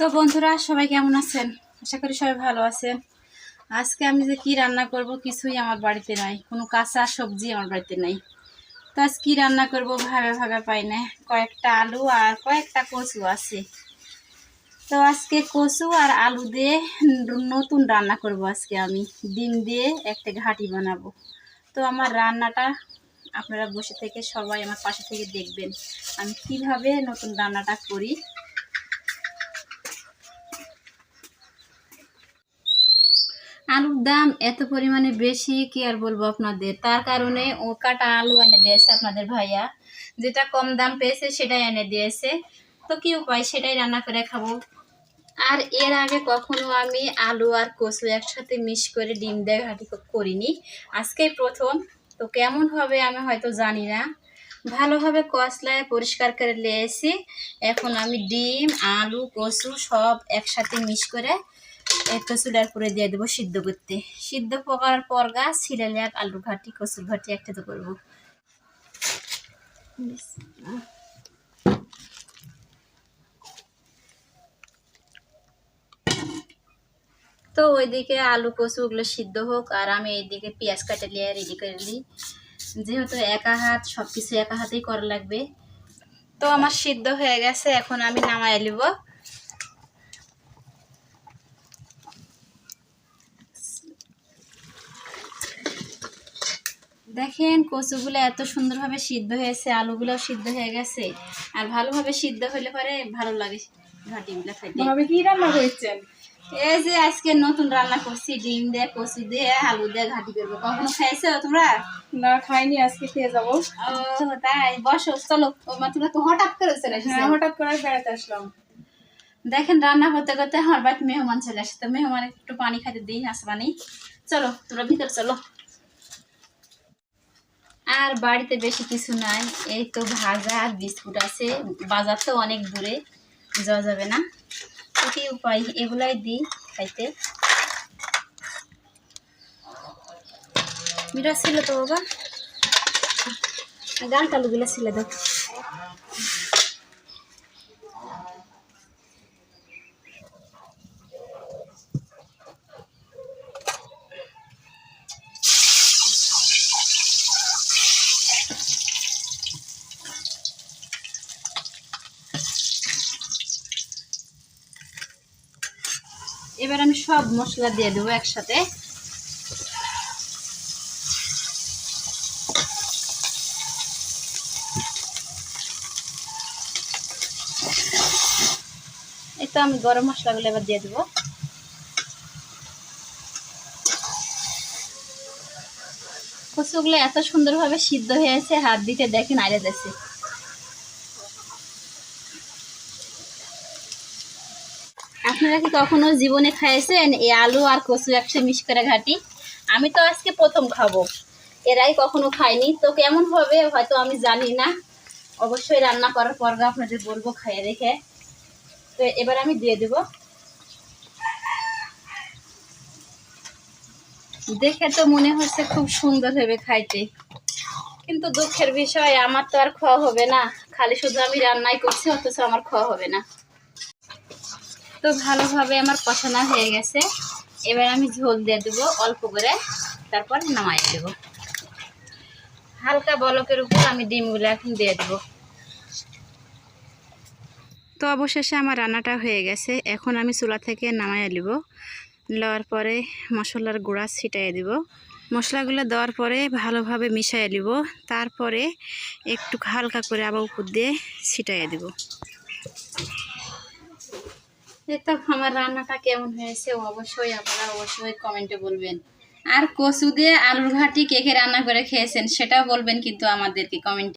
তো বন্ধুরা, সবাই কেমন আছেন? আশা করি সবাই ভালো আছেন। আজকে আমি যে কি রান্না করব কিছুই আমার বাড়িতে নাই। কোনো কাঁচা সবজি আমার বাড়িতে নাই। তো আজ কি রান্না করব ভাবে ভাবে পাই না। কয়েকটা আলু আর কয়েকটা কচু আছে। তো আজকে কচু আর আলু দিয়ে নতুন রান্না করব আজকে আমি। ডিম দিয়ে একটা ঘাটি বানাবো। তো আমার রান্নাটা আপনারা বসে থেকে সবাই আমার পাশে থেকে দেখবেন। আমি কীভাবে নতুন রান্নাটা করি আলুর দাম এত পরিমাণে বেশি, কি আর বলব আপনাদের? তার কারণে ও কাটা আলু এনে দিয়েছে আপনাদের ভাইয়া। যেটা কম দাম পেয়েছে সেটাই এনে দিয়েছে। তো কি উপায়? সেটাই রান্না করে খাব। আর এর আগে কখনো আমি আলু আর কচু একসাথে মিশ করে ডিম দিয়ে ঘাটি করিনি। আজকেই প্রথম। তো কেমন হবে আমি হয়তো জানি না। ভালোভাবে কষলায় পরিষ্কার করে নিয়েছি। এখন আমি ডিম, আলু, কচু সব একসাথে মিশ করে একটা চুলার পরে দিয়ে দেবো সিদ্ধ করতে। সিদ্ধ করার পর গাছ ছিলালে এক আলু ঘাটি, কচুর ঘাটি একসাথে করব। তো ওইদিকে আলু, কচু ওগুলো সিদ্ধ হোক, আর আমি এইদিকে পেঁয়াজ কাটে নিয়ে রেডি করে নিই। যেহেতু একা হাত সব কিছু একা হাতেই করা লাগবে। তো আমার সিদ্ধ হয়ে গেছে, এখন আমি নামাই নিব। দেখেন কচুগুলো এত সুন্দরভাবে সিদ্ধ হয়েছে আলুগুলো সিদ্ধ হয়ে গেছে। আর ভালোভাবে সিদ্ধ হলে পরে ভালো লাগে ঘাটিগুলো খাইতে। ভাবে কি রান্না করেছেন? এই যে আজকে নতুন রান্না করছি ডিম দিয়ে কচু দিয়ে আলু দিয়ে ঘাটি করব। কখনো খাইছো তোমরা? না খাইনি আজকে খেয়ে যাব। ও তাই। বসো চলো। তোমরা তো হঠাৎ করে চলে হ্যাঁ এসেছ হঠাৎ করে বেড়াতে আসলাম। দেখেন রান্না করতে করতে আমার বাড়িতে মেহমান চলে আসে। তো মেহমান একটু পানি খাইতে দিই পানি চলো তোমরা ভিতরে চলো। আর বাড়িতে বেশি কিছু নাই। এই তো ভাজা আর বিস্কুট আছে। বাজার তো অনেক দূরে, যাওয়া যাবে না। কি উপায়? এগুলাই দিই খাইতে। মিরা ছিল তো বাবা? গান তালুগুলো ছিল, দেখ। এবার আমি সব মশলা দিয়ে দেবো একসাথে। এই তো আমি গরম মশলাগুলো এবার দিয়ে দেবো। কচুগুলো এত সুন্দরভাবে সিদ্ধ হয়েছে হাত দিতে দেখেন আরে দেশে আপনারা কি কখনো জীবনে খাইয়েছেন এই আলু আর কচু একসাথে মিশ করে ঘাটি? আমি তো আজকে প্রথম খাব। এরাই কখনো খাইনি তো কেমন হবে হয়তো আমি জানি না। অবশ্যই রান্না করার পর আপনাদের বলব খাইয়ে রেখে তো এবার আমি দিয়ে দেব। দেখে তো মনে হচ্ছে খুব সুন্দর হবে খাইতে। কিন্তু দুঃখের বিষয়, আমার তো আর খাওয়া হবে না। খালি শুধু আমি রান্নাই করছি, অথচ আমার খাওয়া হবে না। তো ভালোভাবে আমার কষানো হয়ে গেছে। এবার আমি ঝোল দিয়ে দেবো অল্প করে, তারপর নামাই দেব। হালকা বলকের উপর আমি ডিমগুলো এখন দিয়ে দেবো। তো অবশেষে আমার রান্নাটা হয়ে গেছে। এখন আমি চুলা থেকে নামাই নিব। নেওয়ার পরে মশলার গুঁড়া ছিটাই দিব। মশলাগুলো দেওয়ার পরে ভালোভাবে মিশাই দিব তারপরে একটু হালকা করে আবার উপর দিয়ে ছিটাই দিব। তো আমার রান্নাটা কেমন হয়েছে, অবশ্যই আপনারা অবশ্যই কমেন্টে বলবেন। আর কচু দিয়ে আলুর ঘাটি কে কে রান্না করে খেয়েছেন সেটাও বলবেন কিন্তু আমাদেরকে কমেন্টে